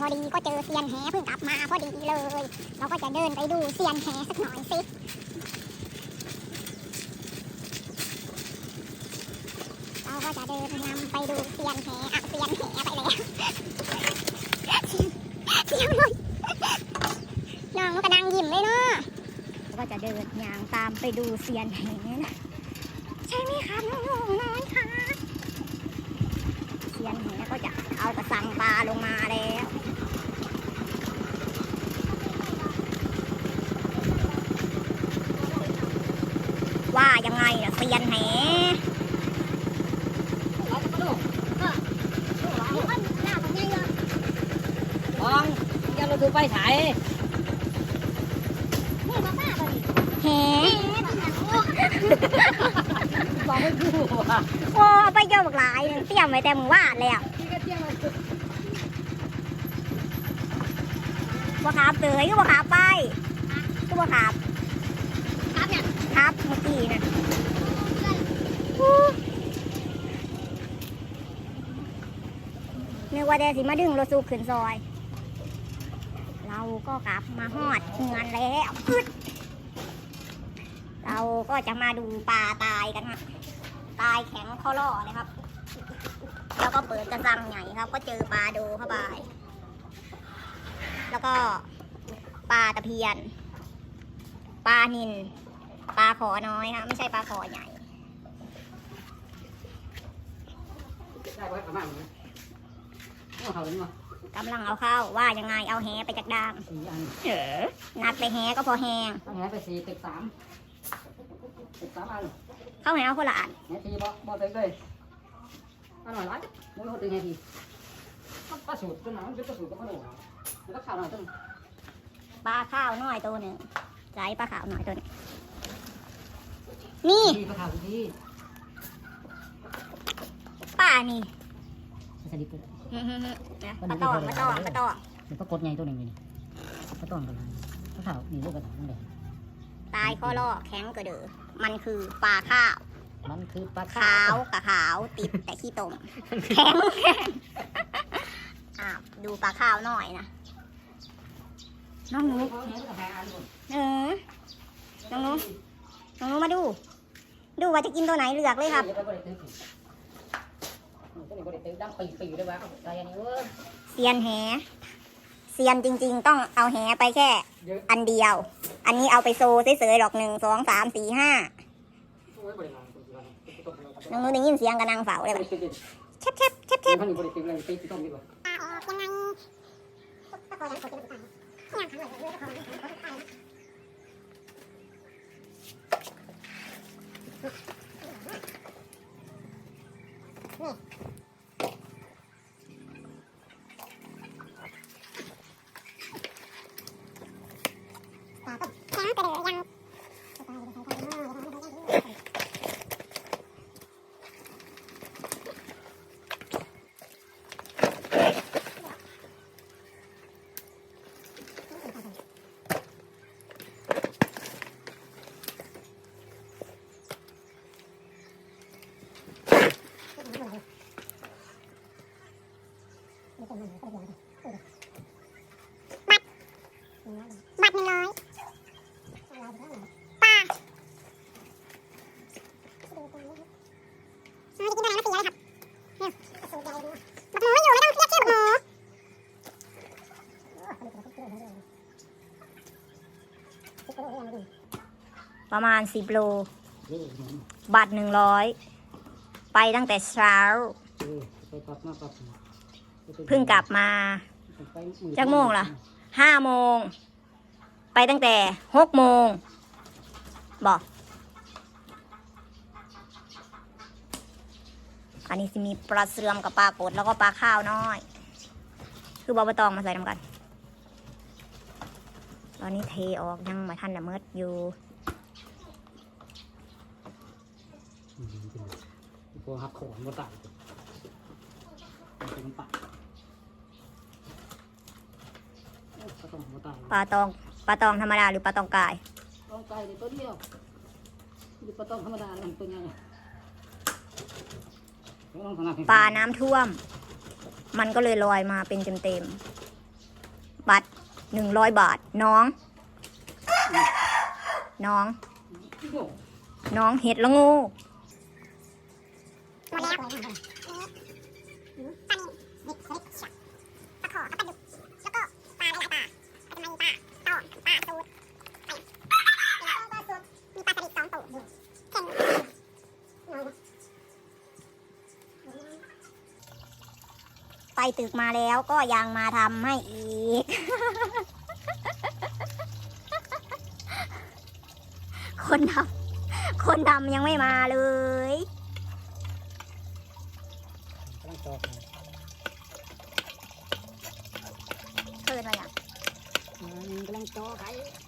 พอดีก็เจอเซียนแหเพิ่งกลับมาพอดีเลย เราก็จะเดินไปดูเซียนแหสักหน่อยสิเราก็จะเดินนำไปดูเซียนแหอะเซียนแหไปแล้วเซียนเลยน้องมันก็นั่งยิ้มเลยเนาะเราก็จะเดินยางตามไปดูเซียนแหนะใช่ไหมคะน้องๆน้อยค่ะ ยนแหก็จะเอากระสังปลาลงมาแล้วว่ายังไงล่ะเซียนแหฟองอย่าเราดูไปถ่าย แหฟองไม่ดูอะโอ้เอาไปเยอะบักหลายเตรียมไว้แต่มือวาดเลยอะนี่ก็เที่ยมาสุดบ่ขาบเตยก็บ่ขาบไปก็บ่ขาบครับเนี่ยครับเมื่อกี้น่ะอู้นึกว่าแต่สิมาดึงรถสูบขึ้นซอย เราก็กลับมาฮอดเงินแล้วอึด เราก็จะมาดูปลาตายกันฮะตายแข็งเข้อล่อเลยครับ แล้วก็เปิดกระซังใหญ่ครับ ก็เจอปลาโดเข้าไปแล้วก็ปลาตะเพียน ปลานินปลาขอน้อยครับไม่ใช่ปลาขอใหญ่ได้ไว้ประมาณนี้เอาเขาเนี่ยกำลังเอาเข้าว่ายังไงเอาแหไปจากด่างสี่อันเออนัดไปแหก็พอแหงตั้งแหไปสี่ตึกสาม ตึกสามอันเข้าแหเอาคนละอันแหทีบ่บ่ตึกเลยอันหน่อยร้อยมึงเขาตึกแหทีป้าสูตรต้นหนังเป็นป้าสูตรก็ไม่รู้แล้วก็ข่าวหน่อยต้นปลาข้าวน้อยตัวหนึ่งใจปลาขาวน้อยตัวหนึงนี่ที่ป้าข่าวที่ป้านี่สลิปเลยฮึ่มๆๆนะปลาตองปลาตองปลาตองมันก็กดไงตัวหนึ่งนี่ก็ต้องกันป้าข่าวนี่ลูกกระถางนั่นแหละ ตายข้อล่อแข็งกระเดอมันคือปลาข้าว มันคือปลาขาวกับขาวติดแต่ขี้ตมแข็งแข็งอะดูปลาข้าวหน่อยนะน้องหนูเขาแหก็แหอันก่อนเออน้องหนูน้องหนูมาดู ดูว่าจะกินตัวไหนเลือกเลยครับเซียนแหเซียนจริง ๆ ต้องเอาแหไปแค่ อันเดียว อันนี้เอาไปโซเฉยๆหรอกหนึ่งสองสามสี่ห้าน้องหนูได้ยินเสียงกระนังเฝ้าเลยปะแคบแคบแคบแคบมันบริสุทธิ์เลยตีต้มดีกว่าปลาออกยังไงแข็งกระเดอยัง บัตรหนึ่งร้อยปลาเอาจะกินตัวไหนมาสีอะไรครับเนี่ยบักหมูไม่อยู่ไม่ต้องเรียกชื่อบักหมู ประมาณสิบโล บัตรหนึ่งร้อย ไปตั้งแต่เช้า เพิ่งกลับมา จากโมงล่ะ ห้าโมง ไปตั้งแต่หกโมง บอก อันนี้จะมีปลาเสื่อมกับปลากดแล้วก็ปลาข้าวน้อย คือบอบตองมาใส่น้ำกัน อนนี้เทออกยังไม่ทันละเมิดอยู่พวกหักโขนมาตัดเป็นปากก็ต้องมาตัดปลาตองปลาตองธรรมดาหรือปลาตองกายตองไก่ตัวเดียวดูปลาตองธรรมดาลำตัวใหญ่ปลาน้ำท่วม มันก็เลยลอยมาเป็นเต็มบัตร หนึ่งร้อยบาท น้อง น้อง น้องเห็ดละงูหมดแล้ว ไปตึกมาแล้วก็ยังมาทำให้อีก คนทำคนทำยังไม่มาเลย